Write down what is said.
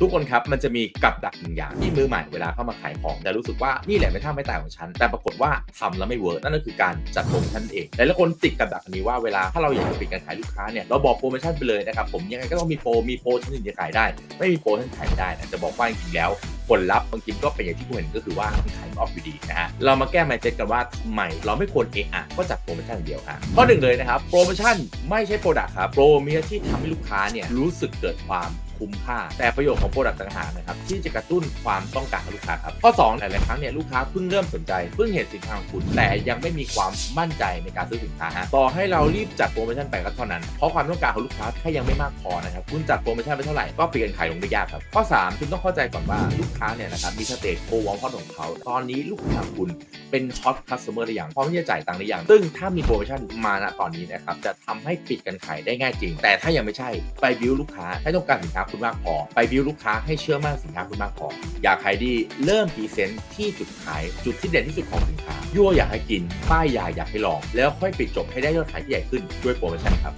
ทุกคนครับมันจะมีกับดักหนึ่งอย่างที่มือใหม่เวลาเข้ามาขายของ แต่รู้สึกว่านี่แหละไม่ท่าไม่ตายของฉัน แต่ปรากฏว่าทำแล้วไม่เวิร์กนั่นก็คือการจัดโปรโมชั่นเองหลายคนติดกับดักอันนี้ว่าเวลาถ้าเราอยากจะปิดการขายลูกค้าเนี่ยเราบอกโปรโมชั่นไปเลยนะครับผมยังไงก็ต้องมีโปรมีโปรฉันถึงจะขายได้ ไม่มีโปรฉันขายไม่ได้นะจะบอกว่าจริงๆแล้วผลลัพธ์บางทีก็เป็นอย่างที่ผมเห็นก็คือว่ามันขายไม่ออกอยู่ดีนะฮะเรามาแก้ไมเซ็ตกันว่าทำไมเราไม่ควรเอะอะก็จัดโปรโมชั่นอย่างเดียวฮะข้อหนึ่งเลยนะครับโปรโมชั่นไม่ใช่โปรดักต์ครับโปรมีที่ทำให้ลูกค้าเนี่ยรู้สึกเกิดความคุ้มค่า แต่ประโยชน์ของโปรดักต์ต่างหากนะครับที่จะกระตุ้นความต้องการของลูกค้าครับข้อ2หลายๆครั้งเนี่ยลูกค้าเพิ่งเริ่มสนใจเพิ่งเห็นสินค้าของคุณ แต่ยังไม่มีความมั่นใจในการซื้อสินค้าฮะต่อให้เรารีบจัดโปรโมชั่นไปก็เท่านั้นเพราะความต้องการของลูกค้าแค่ยังไม่มากพอนะครับคุณจัดโปรโมชั่นไปเท่าไหร่ก็เปลี่ยนขายลงได้ยากครับข้อ 3 คุณต้องเข้าใจก่อนว่าลูกค้าเนี่ยนะครับมีสเตจโควอลของเขา ตอนนี้ลูกค้าคุณเป็นช็อตคัสเตอร์หรือยังพร้อมที่จะจ่ายตังค์หรือยังซึ่งถ้ามีโปรโมชั่นมาณตอนนี้นะครับจะทำให้ปิดการขายได้ง่ายจริง แต่ถ้ายังไม่ใช่ไปบิวลูกค้าให้ต้องการสินค้าคุณมากพอ ไปบิวลูกค้าให้เชื่อมั่นสินค้าคุณมากพอ อยากขายดีเริ่มพรีเซนต์ที่จุดขาย จุดที่เด่นที่สุดของสินค้ายั่วอยากให้กินป้ายยาอยากให้ลอง แล้วค่อยปิดจบให้ได้ยอดขายที่ใหญ่ขึ้นด้วยโปรโมชั่นครับ